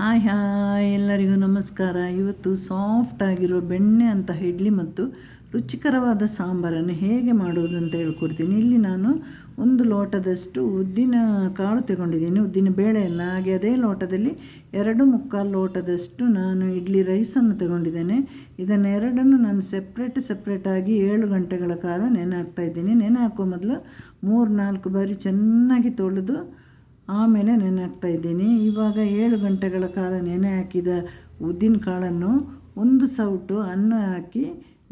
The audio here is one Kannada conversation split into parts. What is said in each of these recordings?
ಹಾಯ್ ಹಾಯ್, ಎಲ್ಲರಿಗೂ ನಮಸ್ಕಾರ. ಇವತ್ತು ಸಾಫ್ಟ್ ಆಗಿರೋ ಬೆಣ್ಣೆ ಅಂತ ಇಡ್ಲಿ ಮತ್ತು ರುಚಿಕರವಾದ ಸಾಂಬಾರನ್ನು ಹೇಗೆ ಮಾಡೋದು ಅಂತ ಹೇಳ್ಕೊಡ್ತೀನಿ. ಇಲ್ಲಿ ನಾನು ಒಂದು ಲೋಟದಷ್ಟು ಉದ್ದಿನ ಕಾಳು ತಗೊಂಡಿದ್ದೀನಿ. ಉದ್ದಿನ ಬೇಳೆಯನ್ನು, ಹಾಗೆ ಅದೇ ಲೋಟದಲ್ಲಿ ಎರಡು ಮುಕ್ಕಾಲು ಲೋಟದಷ್ಟು ನಾನು ಇಡ್ಲಿ ರೈಸನ್ನು ತಗೊಂಡಿದ್ದೇನೆ. ಇದನ್ನೆರಡನ್ನು ನಾನು ಸೆಪ್ರೇಟ್ ಸಪ್ರೇಟಾಗಿ ಏಳು ಗಂಟೆಗಳ ಕಾಲ ನೆನೆ ಹಾಕ್ತಾಯಿದ್ದೀನಿ ನೆನೆ ಹಾಕೋ ಮೊದಲು ಮೂರು ನಾಲ್ಕು ಬಾರಿ ಚೆನ್ನಾಗಿ ತೊಳೆದು ಆಮೇಲೆ ನೆನೆ ಹಾಕ್ತಾ ಇದ್ದೀನಿ. ಇವಾಗ ಏಳು ಗಂಟೆಗಳ ಕಾಲ ನೆನೆ ಹಾಕಿದ ಉದ್ದಿನ ಕಾಳನ್ನು ಒಂದು ಸೌಟು ಅನ್ನ ಹಾಕಿ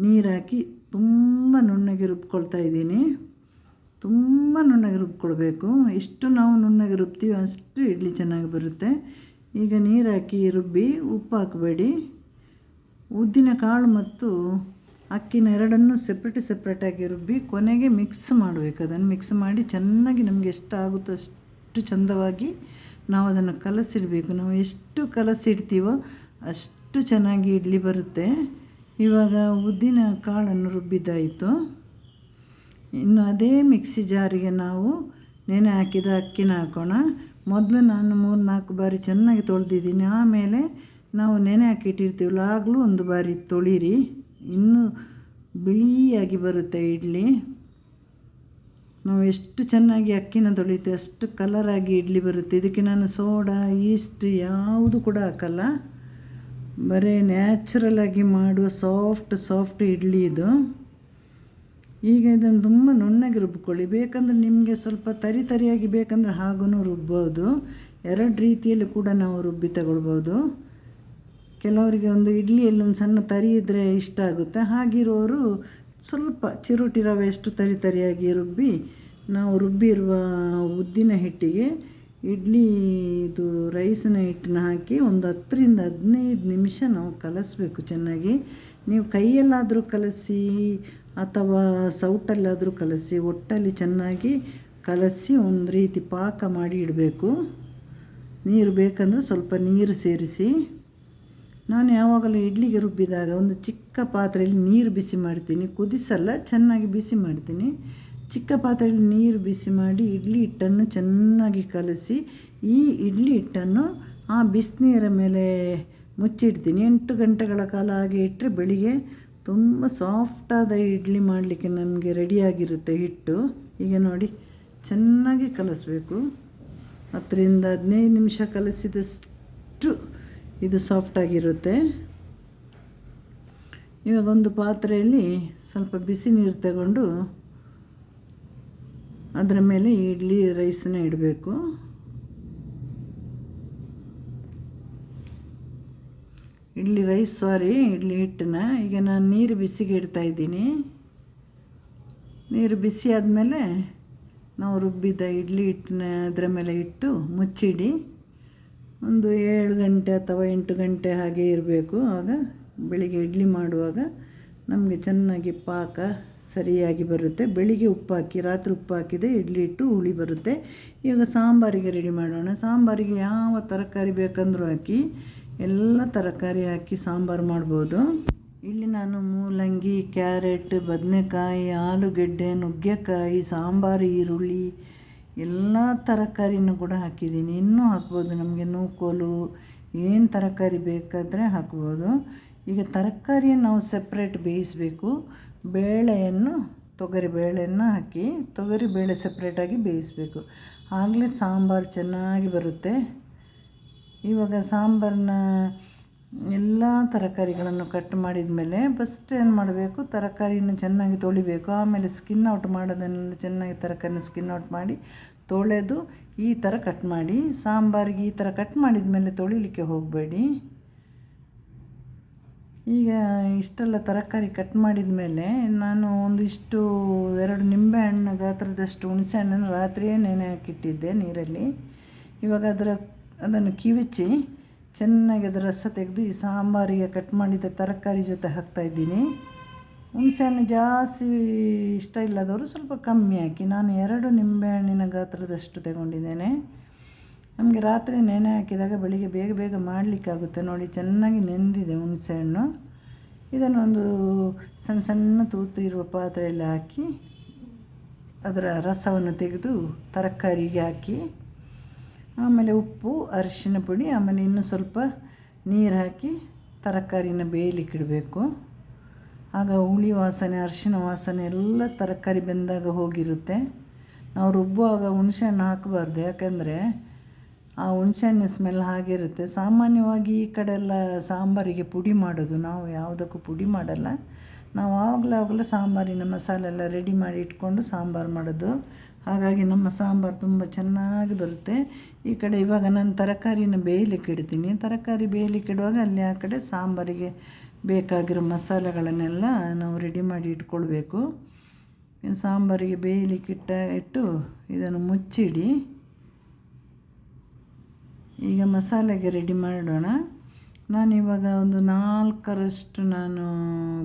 ನೀರು ಹಾಕಿ ತುಂಬ ನುಣ್ಣಗೆ ರುಬ್ಕೊಳ್ತಾ ಇದ್ದೀನಿ. ತುಂಬ ನುಣ್ಣಗೆ ರುಬ್ಕೊಳ್ಬೇಕು. ಎಷ್ಟು ನಾವು ನುಣ್ಣಗೆ ರುಬ್ತೀವಿ ಅಷ್ಟು ಇಡ್ಲಿ ಚೆನ್ನಾಗಿ ಬರುತ್ತೆ. ಈಗ ನೀರು ಹಾಕಿ ರುಬ್ಬಿ ಉಪ್ಪು ಹಾಕಬೇಡಿ. ಉದ್ದಿನ ಕಾಳು ಮತ್ತು ಅಕ್ಕಿನ ಎರಡನ್ನು ಸೆಪ್ರೇಟ್ ಸೆಪ್ರೇಟಾಗಿ ರುಬ್ಬಿ ಕೊನೆಗೆ ಮಿಕ್ಸ್ ಮಾಡಬೇಕು. ಅದನ್ನು ಮಿಕ್ಸ್ ಮಾಡಿ ಚೆನ್ನಾಗಿ ನಮಗೆ ಎಷ್ಟು ಆಗುತ್ತೋ ಅಷ್ಟು ಚಂದವಾಗಿ ನಾವು ಅದನ್ನು ಕಲಸಿಡಬೇಕು. ನಾವು ಎಷ್ಟು ಕಲಸಿಡ್ತೀವೋ ಅಷ್ಟು ಚೆನ್ನಾಗಿ ಇಡ್ಲಿ ಬರುತ್ತೆ. ಇವಾಗ ಉದ್ದಿನ ಕಾಳನ್ನು ರುಬ್ಬಿದ್ದಾಯಿತು. ಇನ್ನು ಅದೇ ಮಿಕ್ಸಿ ಜಾರಿಗೆ ನಾವು ನೆನೆ ಹಾಕಿದ ಅಕ್ಕಿನ ಹಾಕೋಣ. ಮೊದಲು ನಾನು ಮೂರು ನಾಲ್ಕು ಬಾರಿ ಚೆನ್ನಾಗಿ ತೊಳೆದಿದ್ದೀನಿ. ಆಮೇಲೆ ನಾವು ನೆನೆ ಹಾಕಿಟ್ಟಿರ್ತೀವಲ್ಲ, ಆಗಲೂ ಒಂದು ಬಾರಿ ತೊಳೀರಿ. ಇನ್ನೂ ಬಿಳಿಯಾಗಿ ಬರುತ್ತೆ ಇಡ್ಲಿ. ನಾವು ಎಷ್ಟು ಚೆನ್ನಾಗಿ ಅಕ್ಕಿನ ತೊಳಿತೀವಿ ಅಷ್ಟು ಕಲರಾಗಿ ಇಡ್ಲಿ ಬರುತ್ತೆ. ಇದಕ್ಕೆ ನಾನು ಸೋಡಾ ಈಸ್ಟ್ ಯಾವುದು ಕೂಡ ಹಾಕಲ್ಲ. ಬರೀ ನ್ಯಾಚುರಲಾಗಿ ಮಾಡುವ ಸಾಫ್ಟ್ ಸಾಫ್ಟ್ ಇಡ್ಲಿ ಇದು. ಈಗ ಇದನ್ನು ತುಂಬ ನುಣ್ಣಗೆ ರುಬ್ಕೊಳ್ಳಿ. ಬೇಕಂದ್ರೆ ನಿಮಗೆ ಸ್ವಲ್ಪ ತರಿ ತರಿಯಾಗಿ ಬೇಕಂದ್ರೆ ಹಾಗೂ ರುಬ್ಬೋದು. ಎರಡು ರೀತಿಯಲ್ಲಿ ಕೂಡ ನಾವು ರುಬ್ಬಿ ತಗೊಳ್ಬೋದು. ಕೆಲವರಿಗೆ ಒಂದು ಇಡ್ಲಿಯಲ್ಲಿ ಒಂದು ಸಣ್ಣ ತರಿ ಇದ್ದರೆ ಇಷ್ಟ ಆಗುತ್ತೆ. ಹಾಗಿರೋರು ಸ್ವಲ್ಪ ಚಿರುಟಿ ರವೆಯಷ್ಟು ತರಿ ತರಿಯಾಗಿ ರುಬ್ಬಿ, ನಾವು ರುಬ್ಬಿರುವ ಉದ್ದಿನ ಹಿಟ್ಟಿಗೆ ಇಡ್ಲಿ ಇದು ರೈಸಿನ ಹಿಟ್ಟನ್ನ ಹಾಕಿ ಒಂದು ಹತ್ತರಿಂದ ಹದಿನೈದು ನಿಮಿಷ ನಾವು ಕಲಸಬೇಕು ಚೆನ್ನಾಗಿ. ನೀವು ಕೈಯಲ್ಲಾದರೂ ಕಲಸಿ ಅಥವಾ ಸೌಟಲ್ಲಾದರೂ ಕಲಸಿ, ಒಟ್ಟಲ್ಲಿ ಚೆನ್ನಾಗಿ ಕಲಸಿ ಒಂದು ರೀತಿ ಪಾಕ ಮಾಡಿ ಇಡಬೇಕು. ನೀರು ಬೇಕಂದರೆ ಸ್ವಲ್ಪ ನೀರು ಸೇರಿಸಿ. ನಾನು ಯಾವಾಗಲೂ ಇಡ್ಲಿಗೆ ರುಬ್ಬಿದಾಗ ಒಂದು ಚಿಕ್ಕ ಪಾತ್ರೆಯಲ್ಲಿ ನೀರು ಬಿಸಿ ಮಾಡ್ತೀನಿ. ಕುದಿಸಲ್ಲ, ಚೆನ್ನಾಗಿ ಬಿಸಿ ಮಾಡ್ತೀನಿ. ಚಿಕ್ಕ ಪಾತ್ರೆಯಲ್ಲಿ ನೀರು ಬಿಸಿ ಮಾಡಿ ಇಡ್ಲಿ ಹಿಟ್ಟನ್ನು ಚೆನ್ನಾಗಿ ಕಲಸಿ, ಈ ಇಡ್ಲಿ ಹಿಟ್ಟನ್ನು ಆ ಬಿಸಿನೀರ ಮೇಲೆ ಮುಚ್ಚಿಡ್ತೀನಿ. ಎಂಟು ಗಂಟೆಗಳ ಕಾಲ ಹಾಗೆ ಇಟ್ಟರೆ ಬೆಳಿಗ್ಗೆ ತುಂಬ ಸಾಫ್ಟಾದ ಇಡ್ಲಿ ಮಾಡಲಿಕ್ಕೆ ನನಗೆ ರೆಡಿಯಾಗಿರುತ್ತೆ ಹಿಟ್ಟು. ಈಗ ನೋಡಿ, ಚೆನ್ನಾಗಿ ಕಲಿಸ್ಬೇಕು. ಹತ್ತರಿಂದ ಹದಿನೈದು ನಿಮಿಷ ಕಲಸಿದಷ್ಟು ಇದು ಸಾಫ್ಟಾಗಿರುತ್ತೆ ಇವಾಗ ಒಂದು ಪಾತ್ರೆಯಲ್ಲಿ ಸ್ವಲ್ಪ ಬಿಸಿ ನೀರು ತಗೊಂಡು ಅದರ ಮೇಲೆ ಇಡ್ಲಿ ರೈಸನ್ನ ಇಡಬೇಕು. ಇಡ್ಲಿ ರೈಸ್ ಸಾರಿ ಇಡ್ಲಿ ಹಿಟ್ಟನ್ನ. ಈಗ ನಾನು ನೀರು ಬಿಸಿಗೆ ಇಡ್ತಾ ಇದ್ದೀನಿ. ನೀರು ಬಿಸಿ ಆದಮೇಲೆ ನಾವು ರುಬ್ಬಿದ ಇಡ್ಲಿ ಹಿಟ್ಟನ್ನ ಅದರ ಮೇಲೆ ಇಟ್ಟು ಮುಚ್ಚಿಡಿ. ಒಂದು ಏಳು ಗಂಟೆ ಅಥವಾ ಎಂಟು ಗಂಟೆ ಹಾಗೆ ಇರಬೇಕು. ಆಗ ಬೆಳಿಗ್ಗೆ ಇಡ್ಲಿ ಮಾಡುವಾಗ ನಮಗೆ ಚೆನ್ನಾಗಿ ಪಾಕ ಸರಿಯಾಗಿ ಬರುತ್ತೆ. ಬೆಳಿಗ್ಗೆ ಉಪ್ಪು ಹಾಕಿ, ರಾತ್ರಿ ಉಪ್ಪು ಹಾಕಿದೆ ಇಡ್ಲಿ ಇಟ್ಟು ಹುಳಿ ಬರುತ್ತೆ. ಈಗ ಸಾಂಬಾರಿಗೆ ರೆಡಿ ಮಾಡೋಣ. ಸಾಂಬಾರಿಗೆ ಯಾವ ತರಕಾರಿ ಬೇಕಂದರೂ ಹಾಕಿ, ಎಲ್ಲ ತರಕಾರಿ ಹಾಕಿ ಸಾಂಬಾರು ಮಾಡ್ಬೋದು. ಇಲ್ಲಿ ನಾನು ಮೂಲಂಗಿ, ಕ್ಯಾರೆಟ್, ಬದನೆಕಾಯಿ, ಆಲೂಗೆಡ್ಡೆ, ನುಗ್ಗೆಕಾಯಿ, ಸಾಂಬಾರು, ಈರುಳ್ಳಿ ಎಲ್ಲ ತರಕಾರಿನೂ ಕೂಡ ಹಾಕಿದ್ದೀನಿ. ಇನ್ನೂ ಹಾಕ್ಬೋದು. ನಮಗೆ ನೂಕೋಲು ಏನು ತರಕಾರಿ ಬೇಕಾದರೆ ಹಾಕ್ಬೋದು. ಈಗ ತರಕಾರಿಯನ್ನು ನಾವು ಸಪ್ರೇಟ್ ಬೇಯಿಸಬೇಕು. ಬೇಳೆಯನ್ನು, ತೊಗರಿ ಬೇಳೆಯನ್ನು ಹಾಕಿ ತೊಗರಿ ಬೇಳೆ ಸಪ್ರೇಟಾಗಿ ಬೇಯಿಸಬೇಕು. ಆಗಲೇ ಸಾಂಬಾರು ಚೆನ್ನಾಗಿ ಬರುತ್ತೆ. ಇವಾಗ ಸಾಂಬಾರನ್ನ ಎಲ್ಲ ತರಕಾರಿಗಳನ್ನು ಕಟ್ ಮಾಡಿದ ಮೇಲೆ ಫಸ್ಟ್ ಏನು ಮಾಡಬೇಕು? ತರಕಾರಿನ ಚೆನ್ನಾಗಿ ತೊಳಿಬೇಕು. ಆಮೇಲೆ ಸ್ಕಿನ್ ಔಟ್ ಮಾಡೋದನ್ನು ಚೆನ್ನಾಗಿ ತರಕಾರಿನ ಸ್ಕಿನ್ ಔಟ್ ಮಾಡಿ ತೊಳೆದು ಈ ಥರ ಕಟ್ ಮಾಡಿ. ಸಾಂಬಾರಿಗೆ ಈ ಥರ ಕಟ್ ಮಾಡಿದ ಮೇಲೆ ತೊಳಿಲಿಕ್ಕೆ ಹೋಗಬೇಡಿ. ಈಗ ಇಷ್ಟೆಲ್ಲ ತರಕಾರಿ ಕಟ್ ಮಾಡಿದ ಮೇಲೆ ನಾನು ಒಂದಿಷ್ಟು ಎರಡು ನಿಂಬೆಹಣ್ಣು ಗಾತ್ರದಷ್ಟು ಹುಣಸೆಹಣ್ಣನ್ನು ರಾತ್ರಿಯೇ ನೆನೆ ಹಾಕಿಟ್ಟಿದ್ದೆ ನೀರಲ್ಲಿ. ಇವಾಗ ಅದರ, ಅದನ್ನು ಕಿವಿಚಿ ಚೆನ್ನಾಗಿ ಅದರ ರಸ ತೆಗೆದು ಈ ಸಾಂಬಾರಿಗೆ ಕಟ್ ಮಾಡಿದ ತರಕಾರಿ ಜೊತೆ ಹಾಕ್ತಾಯಿದ್ದೀನಿ ಹುಣಸೆಹಣ್ಣು ಜಾಸ್ತಿ ಇಷ್ಟ ಇಲ್ಲದವರು ಸ್ವಲ್ಪ ಕಮ್ಮಿ ಹಾಕಿ, ನಾನು ಎರಡು ನಿಂಬೆಹಣ್ಣಿನ ಗಾತ್ರದಷ್ಟು ತಗೊಂಡಿದ್ದೇನೆ. ನಮಗೆ ರಾತ್ರಿ ನೆನೆ ಹಾಕಿದಾಗ ಬೆಳಿಗ್ಗೆ ಬೇಗ ಬೇಗ ಮಾಡಲಿಕ್ಕಾಗುತ್ತೆ. ನೋಡಿ, ಚೆನ್ನಾಗಿ ನೆಂದಿದೆ ಹುಣಸೆಹಣ್ಣು. ಇದನ್ನೊಂದು ಸಣ್ಣ ಸಣ್ಣ ತೂತು ಇರುವ ಪಾತ್ರೆಯಲ್ಲಿ ಹಾಕಿ, ಅದರ ರಸವನ್ನು ತೆಗೆದು ತರಕಾರಿಗೆ ಹಾಕಿ ಆಮೇಲೆ ಉಪ್ಪು, ಅರಿಶಿನ ಪುಡಿ, ಆಮೇಲೆ ಇನ್ನೂ ಸ್ವಲ್ಪ ನೀರು ಹಾಕಿ ತರಕಾರಿನ ಬೇಯಲಿಕ್ಕಿಡಬೇಕು ಆಗ ಹುಳಿ ವಾಸನೆ, ಅರಿಶಿನ ವಾಸನೆ ಎಲ್ಲ ತರಕಾರಿ ಬೆಂದಾಗ ಹೋಗಿರುತ್ತೆ. ನಾವು ರುಬ್ಬುವಾಗ ಹುಣಸೆಹಣ್ಣು ಹಾಕಬಾರ್ದು. ಯಾಕೆಂದರೆ ಆ ಹುಣಸೆಹಣ್ಣು ಸ್ಮೆಲ್ ಹಾಗಿರುತ್ತೆ. ಸಾಮಾನ್ಯವಾಗಿ ಈ ಕಡೆ ಎಲ್ಲ ಸಾಂಬಾರಿಗೆ ಪುಡಿ ಮಾಡೋದು. ನಾವು ಯಾವುದಕ್ಕೂ ಪುಡಿ ಮಾಡಲ್ಲ. ನಾವು ಆವಾಗಲೇ ಆವಾಗಲೇ ಸಾಂಬಾರಿನ ಮಸಾಲೆ ಎಲ್ಲ ರೆಡಿ ಮಾಡಿ ಇಟ್ಕೊಂಡು ಸಾಂಬಾರು ಮಾಡೋದು. ಹಾಗಾಗಿ ನಮ್ಮ ಸಾಂಬಾರು ತುಂಬ ಚೆನ್ನಾಗಿ ಬರುತ್ತೆ ಈ ಕಡೆ ಇವಾಗ ನಾನು ತರಕಾರಿನ ಬೇಯಲಿಕ್ಕೆ ಇಡ್ತೀನಿ. ತರಕಾರಿ ಬೇಯಲಿಕ್ಕೆ ಇಡುವಾಗ ಅಲ್ಲಿ ಆ ಕಡೆ ಸಾಂಬಾರಿಗೆ ಬೇಕಾಗಿರೋ ಮಸಾಲೆಗಳನ್ನೆಲ್ಲ ನಾವು ರೆಡಿ ಮಾಡಿ ಇಟ್ಕೊಳ್ಬೇಕು. ಸಾಂಬಾರಿಗೆ ಬೇಯಲಿಕ್ಕೆ ಇಟ್ಟ, ಇಟ್ಟು ಇದನ್ನು ಮುಚ್ಚಿಡಿ. ಈಗ ಮಸಾಲೆಗೆ ರೆಡಿ ಮಾಡೋಣ. ನಾನಿವಾಗ ಒಂದು ನಾಲ್ಕರಷ್ಟು ನಾನು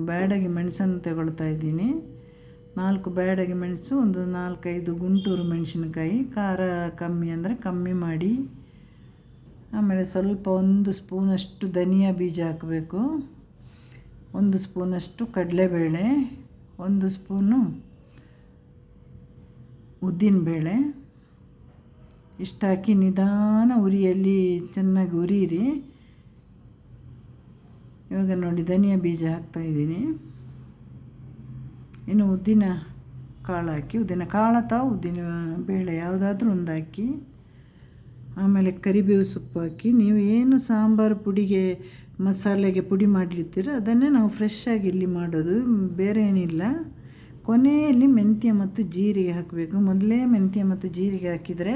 ಬ್ಯಾಡಗಿ ಮೆಣಸನ್ನು ತಗೊಳ್ತಾ ಇದ್ದೀನಿ. ನಾಲ್ಕು ಬ್ಯಾಡಗಿ ಮೆಣಸು, ಒಂದು ನಾಲ್ಕೈದು ಗುಂಟೂರು ಮೆಣಸಿನಕಾಯಿ, ಖಾರ ಕಮ್ಮಿ ಅಂದರೆ ಕಮ್ಮಿ ಮಾಡಿ. ಆಮೇಲೆ ಸ್ವಲ್ಪ ಒಂದು ಸ್ಪೂನಷ್ಟು ಧನಿಯಾ ಬೀಜ ಹಾಕಬೇಕು. ಒಂದು ಸ್ಪೂನಷ್ಟು ಕಡಲೆಬೇಳೆ, ಒಂದು ಸ್ಪೂನು ಉದ್ದಿನಬೇಳೆ ಇಷ್ಟು ಹಾಕಿ ನಿಧಾನ ಉರಿಯಲ್ಲಿ ಚೆನ್ನಾಗಿ ಉರಿಯಿರಿ. ಇವಾಗ ನೋಡಿ ಧನಿಯಾ ಬೀಜ ಹಾಕ್ತಾಯಿದ್ದೀನಿ ಇನ್ನು ಉದ್ದಿನ ಕಾಳು ಹಾಕಿ, ಉದ್ದಿನ ಕಾಳು ಅಥವಾ ಉದ್ದಿನ ಬೇಳೆ ಯಾವುದಾದ್ರೂ ಒಂದು ಹಾಕಿ, ಆಮೇಲೆ ಕರಿಬೇವು ಸೊಪ್ಪು ಹಾಕಿ, ನೀವು ಏನು ಸಾಂಬಾರು ಪುಡಿಗೆ ಮಸಾಲೆಗೆ ಪುಡಿ ಮಾಡಿರ್ತೀರ ಅದನ್ನೇ ನಾವು ಫ್ರೆಶ್ ಆಗಿ ಇಲ್ಲಿ ಮಾಡೋದು, ಬೇರೆ ಏನಿಲ್ಲ. ಕೊನೆಯಲ್ಲಿ ಮೆಂತ್ಯ ಮತ್ತು ಜೀರಿಗೆ ಹಾಕಬೇಕು. ಮೊದಲೇ ಮೆಂತ್ಯ ಮತ್ತು ಜೀರಿಗೆ ಹಾಕಿದರೆ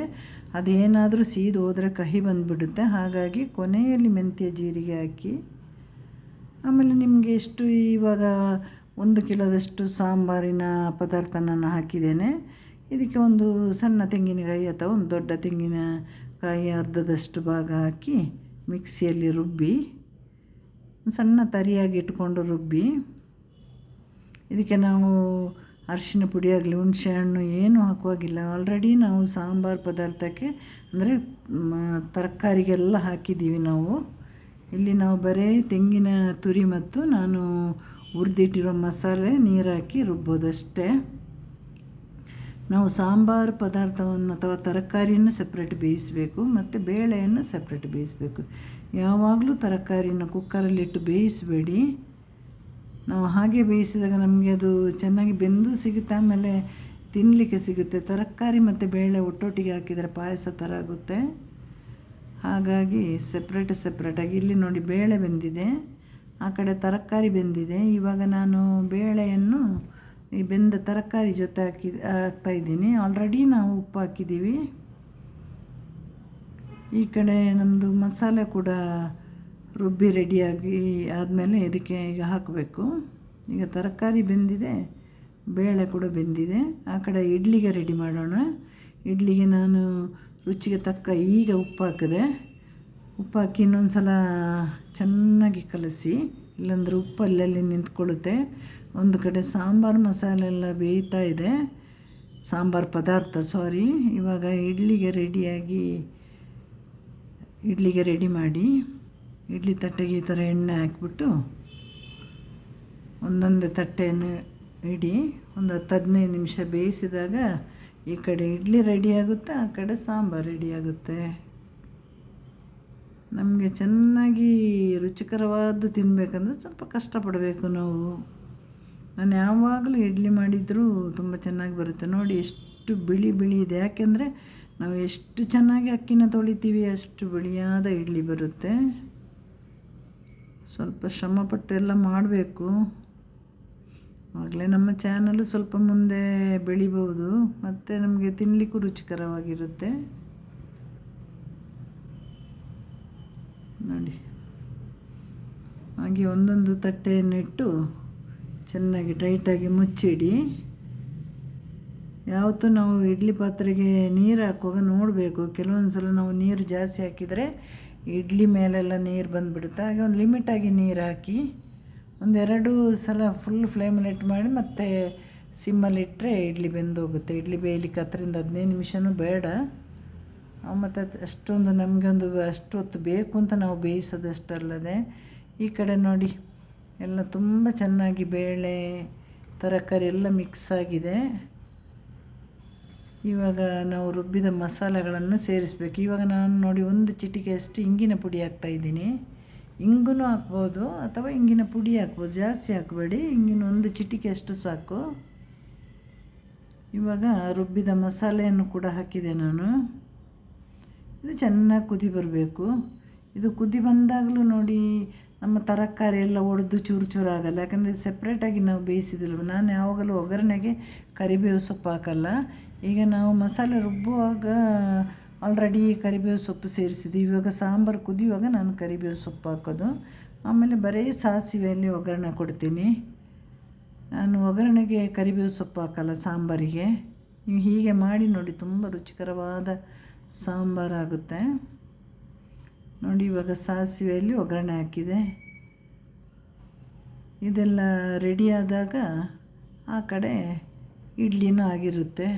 ಅದೇನಾದರೂ ಸೀದು ಹೋದರೆ ಕಹಿ ಬಂದುಬಿಡುತ್ತೆ. ಹಾಗಾಗಿ ಕೊನೆಯಲ್ಲಿ ಮೆಂತ್ಯ, ಜೀರಿಗೆ ಹಾಕಿ, ಆಮೇಲೆ ನಿಮಗೆ ಎಷ್ಟು ಇವಾಗ ಒಂದು ಕಿಲೋದಷ್ಟು ಸಾಂಬಾರಿನ ಪದಾರ್ಥ ನಾನು ಹಾಕಿದ್ದೇನೆ. ಇದಕ್ಕೆ ಒಂದು ಸಣ್ಣ ತೆಂಗಿನಕಾಯಿ ಅಥವಾ ಒಂದು ದೊಡ್ಡ ತೆಂಗಿನಕಾಯಿ ಅರ್ಧದಷ್ಟು ಭಾಗ ಹಾಕಿ ಮಿಕ್ಸಿಯಲ್ಲಿ ರುಬ್ಬಿ, ಸಣ್ಣ ತರಿಯಾಗಿ ಇಟ್ಕೊಂಡು ರುಬ್ಬಿ, ಇದಕ್ಕೆ ನಾವು ಅರಿಶಿನ ಪುಡಿ ಆಗಲಿ, ಹುಣಸೆ ಹಣ್ಣು ಏನೂ ಹಾಕುವಾಗಿಲ್ಲ. ಆಲ್ರೆಡಿ ನಾವು ಸಾಂಬಾರು ಪದಾರ್ಥಕ್ಕೆ ಅಂದರೆ ತರಕಾರಿಗೆಲ್ಲ ಹಾಕಿದ್ದೀವಿ ನಾವು. ಇಲ್ಲಿ ನಾವು ಬರೀ ತೆಂಗಿನ ತುರಿ ಮತ್ತು ನಾನು ಹುರಿದಿಟ್ಟಿರೋ ಮಸಾಲೆ ನೀರು ಹಾಕಿ ರುಬ್ಬೋದಷ್ಟೇ. ನಾವು ಸಾಂಬಾರು ಪದಾರ್ಥವನ್ನು ಅಥವಾ ತರಕಾರಿಯನ್ನು ಸಪ್ರೇಟ್ ಬೇಯಿಸಬೇಕು, ಮತ್ತು ಬೇಳೆಯನ್ನು ಸಪ್ರೇಟ್ ಬೇಯಿಸಬೇಕು. ಯಾವಾಗಲೂ ತರಕಾರಿಯನ್ನು ಕುಕ್ಕರಲ್ಲಿಟ್ಟು ಬೇಯಿಸಬೇಡಿ. ನಾವು ಹಾಗೆ ಬೇಯಿಸಿದಾಗ ನಮಗೆ ಅದು ಚೆನ್ನಾಗಿ ಬೆಂದು ಸಿಗುತ್ತೆ, ಆಮೇಲೆ ತಿನ್ನಲಿಕ್ಕೆ ಸಿಗುತ್ತೆ. ತರಕಾರಿ ಮತ್ತು ಬೇಳೆ ಒಟ್ಟೊಟ್ಟಿಗೆ ಹಾಕಿದರೆ ಪಾಯಸ ಥರ ಆಗುತ್ತೆ. ಹಾಗಾಗಿ ಸಪ್ರೇಟ್ ಸಪ್ರೇಟಾಗಿ ಇಲ್ಲಿ ನೋಡಿ ಬೇಳೆ ಬೆಂದಿದೆ. ಆ ಕಡೆ ತರಕಾರಿ ಬೆಂದಿದೆ. ಇವಾಗ ನಾನು ಬೇಳೆಯನ್ನು ಈ ಬೆಂದ ತರಕಾರಿ ಜೊತೆ ಹಾಕಿ ಹಾಕ್ತಾಯಿದ್ದೀನಿ ಆಲ್ರೆಡಿ ನಾವು ಉಪ್ಪು ಹಾಕಿದ್ದೀವಿ. ಈ ಕಡೆ ನಮ್ಮದು ಮಸಾಲೆ ಕೂಡ ರುಬ್ಬಿ ರೆಡಿಯಾಗಿ ಆದಮೇಲೆ ಇದಕ್ಕೆ ಈಗ ಹಾಕಬೇಕು. ಈಗ ತರಕಾರಿ ಬೆಂದಿದೆ, ಬೇಳೆ ಕೂಡ ಬೆಂದಿದೆ. ಆ ಕಡೆ ಇಡ್ಲಿಗೆ ರೆಡಿ ಮಾಡೋಣ. ಇಡ್ಲಿಗೆ ನಾನು ರುಚಿಗೆ ತಕ್ಕ ಈಗ ಉಪ್ಪು ಹಾಕಿದೆ. ಉಪ್ಪು ಹಾಕಿ ಇನ್ನೊಂದು ಸಲ ಚೆನ್ನಾಗಿ ಕಲಸಿ, ಇಲ್ಲಾಂದ್ರೆ ಉಪ್ಪು ಅಲ್ಲಲ್ಲಿ ನಿಂತ್ಕೊಳ್ಳುತ್ತೆ. ಒಂದು ಕಡೆ ಸಾಂಬಾರು ಮಸಾಲೆ ಎಲ್ಲ ಬೇಯ್ತಾ ಇದೆ. ಸಾಂಬಾರು ಪದಾರ್ಥ ಸಾರಿ ಇವಾಗ ಇಡ್ಲಿಗೆ ರೆಡಿಯಾಗಿ ಇಡ್ಲಿಗೆ ರೆಡಿ ಮಾಡಿ, ಇಡ್ಲಿ ತಟ್ಟೆಗೆ ಈ ಥರ ಎಣ್ಣೆ ಹಾಕ್ಬಿಟ್ಟು ಒಂದೊಂದು ತಟ್ಟೆಯನ್ನು ಇಡಿ, ಒಂದು ಹತ್ತು ಹದಿನೈದು ನಿಮಿಷ ಬೇಯಿಸಿದಾಗ ಈ ಕಡೆ ಇಡ್ಲಿ ರೆಡಿಯಾಗುತ್ತೆ ಆ ಕಡೆ ಸಾಂಬಾರು ರೆಡಿ ಆಗುತ್ತೆ. ನಮಗೆ ಚೆನ್ನಾಗಿ ರುಚಿಕರವಾದ್ದು ತಿನ್ನಬೇಕಂದ್ರೆ ಸ್ವಲ್ಪ ಕಷ್ಟಪಡಬೇಕು ನಾವು. ನಾನು ಯಾವಾಗಲೂ ಇಡ್ಲಿ ಮಾಡಿದರೂ ತುಂಬ ಚೆನ್ನಾಗಿ ಬರುತ್ತೆ. ನೋಡಿ ಎಷ್ಟು ಬಿಳಿ ಬಿಳಿ ಇದೆ. ಯಾಕೆಂದರೆ ನಾವು ಎಷ್ಟು ಚೆನ್ನಾಗಿ ಅಕ್ಕಿನ ತೊಳಿತೀವಿ ಅಷ್ಟು ಬಿಳಿಯಾದ ಇಡ್ಲಿ ಬರುತ್ತೆ. ಸ್ವಲ್ಪ ಶ್ರಮಪಟ್ಟು ಎಲ್ಲ ಮಾಡಬೇಕು. ಆಗಲೇ ನಮ್ಮ ಚಾನಲು ಸ್ವಲ್ಪ ಮುಂದೆ ಬೆಳಿಬೋದು. ಮತ್ತು ನಮಗೆ ತಿನ್ನಲಿಕ್ಕೂ ರುಚಿಕರವಾಗಿರುತ್ತೆ. ನೋಡಿ. ಹಾಗೆ ಒಂದೊಂದು ತಟ್ಟೆಯನ್ನಿಟ್ಟು ಚೆನ್ನಾಗಿ ಟೈಟಾಗಿ ಮುಚ್ಚಿಡಿ. ಯಾವತ್ತೂ ನಾವು ಇಡ್ಲಿ ಪಾತ್ರೆಗೆ ನೀರು ಹಾಕುವಾಗ ನೋಡಬೇಕು. ಕೆಲವೊಂದು ಸಲ ನಾವು ನೀರು ಜಾಸ್ತಿ ಹಾಕಿದರೆ ಇಡ್ಲಿ ಮೇಲೆಲ್ಲ ನೀರು ಬಂದುಬಿಡುತ್ತೆ. ಹಾಗೆ ಒಂದು ಲಿಮಿಟಾಗಿ ನೀರು ಹಾಕಿ ಒಂದೆರಡು ಸಲ ಫುಲ್ ಫ್ಲೇಮಲ್ಲಿ ಇಟ್ಟು ಮಾಡಿ ಮತ್ತು ಸಿಮ್ಮಲ್ಲಿಟ್ಟರೆ ಇಡ್ಲಿ ಬೆಂದೋಗುತ್ತೆ. ಇಡ್ಲಿ ಬೇಯಲಿಕ್ಕೆ ಹತ್ತರಿಂದ ಹದಿನೈದು ನಿಮಿಷವೂ ಬೇಡ. ಮತ್ತು ಅಷ್ಟೊಂದು ನಮಗೆ ಒಂದು ಅಷ್ಟು ಹೊತ್ತು ಬೇಕು ಅಂತ ನಾವು ಬೇಯಿಸೋದಷ್ಟಲ್ಲದೆ ಈ ಕಡೆ ನೋಡಿ ಎಲ್ಲ ತುಂಬ ಚೆನ್ನಾಗಿ ಬೇಳೆ, ತರಕಾರಿ ಎಲ್ಲ ಮಿಕ್ಸ್ ಆಗಿದೆ. ಇವಾಗ ನಾವು ರುಬ್ಬಿದ ಮಸಾಲೆಗಳನ್ನು ಸೇರಿಸಬೇಕು. ಇವಾಗ ನಾನು ನೋಡಿ ಒಂದು ಚಿಟಿಕೆಯಷ್ಟು ಇಂಗಿನ ಪುಡಿ ಹಾಕ್ತಾಯಿದ್ದೀನಿ ಇಂಗು ಹಾಕ್ಬೋದು ಅಥವಾ ಇಂಗಿನ ಪುಡಿ ಹಾಕ್ಬೋದು. ಜಾಸ್ತಿ ಹಾಕಬೇಡಿ. ಇಂಗಿನ ಒಂದು ಚಿಟಿಕೆಯಷ್ಟು ಸಾಕು. ಇವಾಗ ರುಬ್ಬಿದ ಮಸಾಲೆಯನ್ನು ಕೂಡ ಹಾಕಿದೆ ನಾನು. ಇದು ಚೆನ್ನಾಗಿ ಕುದಿ ಬರಬೇಕು. ಇದು ಕುದಿ ಬಂದಾಗಲೂ ನೋಡಿ ನಮ್ಮ ತರಕಾರಿ ಎಲ್ಲ ಒಡೆದು ಚೂರು ಚೂರು ಆಗಲ್ಲ. ಯಾಕಂದರೆ ಸಪ್ರೇಟಾಗಿ ನಾವು ಬೇಯಿಸಿದಿಲ್ವ ನಾನು ಯಾವಾಗಲೂ ಒಗ್ಗರಣೆಗೆ ಕರಿಬೇವು ಸೊಪ್ಪು ಹಾಕಲ್ಲ. ಈಗ ನಾವು ಮಸಾಲೆ ರುಬ್ಬುವಾಗ ಆಲ್ರೆಡಿ ಕರಿಬೇವು ಸೊಪ್ಪು ಸೇರಿಸಿದ್ವಿ. ಇವಾಗ ಸಾಂಬಾರು ಕುದಿಯುವಾಗ ನಾನು ಕರಿಬೇವು ಸೊಪ್ಪು ಹಾಕೋದು. ಆಮೇಲೆ ಬರೀ ಸಾಸಿವೆಯಲ್ಲಿ ಒಗ್ಗರಣೆ ಕೊಡ್ತೀನಿ. ನಾನು ಒಗ್ಗರಣೆಗೆ ಕರಿಬೇವು ಸೊಪ್ಪು ಹಾಕಲ್ಲ ಸಾಂಬಾರಿಗೆ. ನೀವು ಹೀಗೆ ಮಾಡಿ ನೋಡಿ, ತುಂಬ ರುಚಿಕರವಾದ ಸಾಂಬಾರಾಗುತ್ತೆ ನೋಡಿ, ಇವಾಗ ಸಾಸಿವೆಯಲ್ಲಿ ಒಗ್ಗರಣೆ ಹಾಕಿದೆ. ಇದೆಲ್ಲ ರೆಡಿಯಾದಾಗ ಆ ಕಡೆ ಇಡ್ಲಿನೂ ಆಗಿರುತ್ತೆ.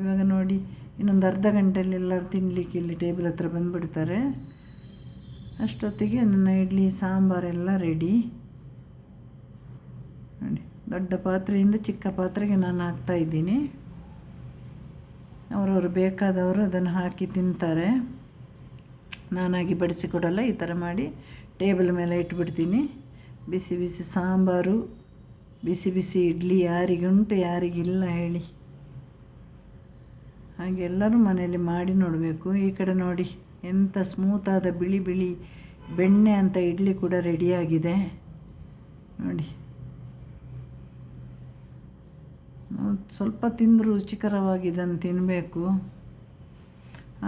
ಇವಾಗ ನೋಡಿ, ಇನ್ನೊಂದು ಅರ್ಧ ಗಂಟೆಯಲ್ಲಿ ಎಲ್ಲರೂ ತಿನ್ನಲಿಕ್ಕೆ ಇಲ್ಲಿ ಟೇಬಲ್ ಹತ್ರ ಬಂದುಬಿಡ್ತಾರೆ. ಅಷ್ಟೊತ್ತಿಗೆ ನನ್ನ ಇಡ್ಲಿ ಸಾಂಬಾರೆಲ್ಲ ರೆಡಿ ನೋಡಿ, ದೊಡ್ಡ ಪಾತ್ರೆಯಿಂದ ಚಿಕ್ಕ ಪಾತ್ರೆಗೆ ನಾನು ಹಾಕ್ತಾ ಇದ್ದೀನಿ. ಅವರವರು ಬೇಕಾದವರು ಅದನ್ನು ಹಾಕಿ ತಿಂತಾರೆ. ನಾನಾಗಿ ಬಡಿಸಿಕೊಡಲ್ಲ ಈ ಥರ ಮಾಡಿ ಟೇಬಲ್ ಮೇಲೆ ಇಟ್ಬಿಡ್ತೀನಿ. ಬಿಸಿ ಬಿಸಿ ಸಾಂಬಾರು, ಬಿಸಿ ಬಿಸಿ ಇಡ್ಲಿ ಯಾರಿಗುಂಟು ಯಾರಿಗಿಲ್ಲ ಹೇಳಿ. ಹಾಗೆ ಎಲ್ಲರೂ ಮನೆಯಲ್ಲಿ ಮಾಡಿ ನೋಡಬೇಕು. ಈ ಕಡೆ ನೋಡಿ, ಎಂಥ ಸ್ಮೂತಾದ ಬಿಳಿ ಬಿಳಿ ಬೆಣ್ಣೆ ಅಂತ ಇಡ್ಲಿ ಕೂಡ ರೆಡಿಯಾಗಿದೆ ನೋಡಿ. ಸ್ವಲ್ಪ ತಿಂದರೂ ರುಚಿಕರವಾಗಿದ್ದನ್ನು ತಿನ್ನಬೇಕು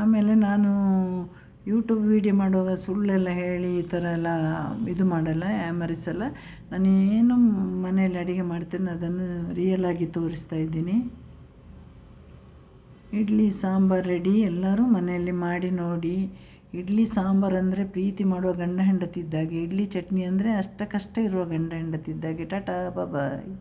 ಆಮೇಲೆ ನಾನು ಯೂಟ್ಯೂಬ್ ವೀಡಿಯೋ ಮಾಡುವಾಗ ಸುಳ್ಳೆಲ್ಲ ಹೇಳಿ ಈ ಥರ ಎಲ್ಲ ಇದು ಮಾಡಲ್ಲ ಆ್ಯಮರಿಸಲ್ಲ ನಾನು ಏನು ಮನೆಯಲ್ಲಿ ಅಡುಗೆ ಮಾಡ್ತೇನೆ, ಅದನ್ನು ರಿಯಲ್ ಆಗಿ ತೋರಿಸ್ತಾ ಇದ್ದೀನಿ. ಇಡ್ಲಿ, ಸಾಂಬಾರು ರೆಡಿ ಎಲ್ಲರೂ ಮನೆಯಲ್ಲಿ ಮಾಡಿ ನೋಡಿ. ಇಡ್ಲಿ, ಸಾಂಬಾರು ಅಂದರೆ ಪ್ರೀತಿ ಮಾಡುವ ಗಂಡ ಹೆಂಡತಿ ಇದ್ದಾಗೆ ಇಡ್ಲಿ ಚಟ್ನಿ ಅಂದರೆ ಅಷ್ಟಕ್ಕಷ್ಟೇ ಇರುವ ಗಂಡ ಹೆಂಡತಿ ಇದ್ದಾಗೆ ಟಾಟಾ, ಬಾಯ್.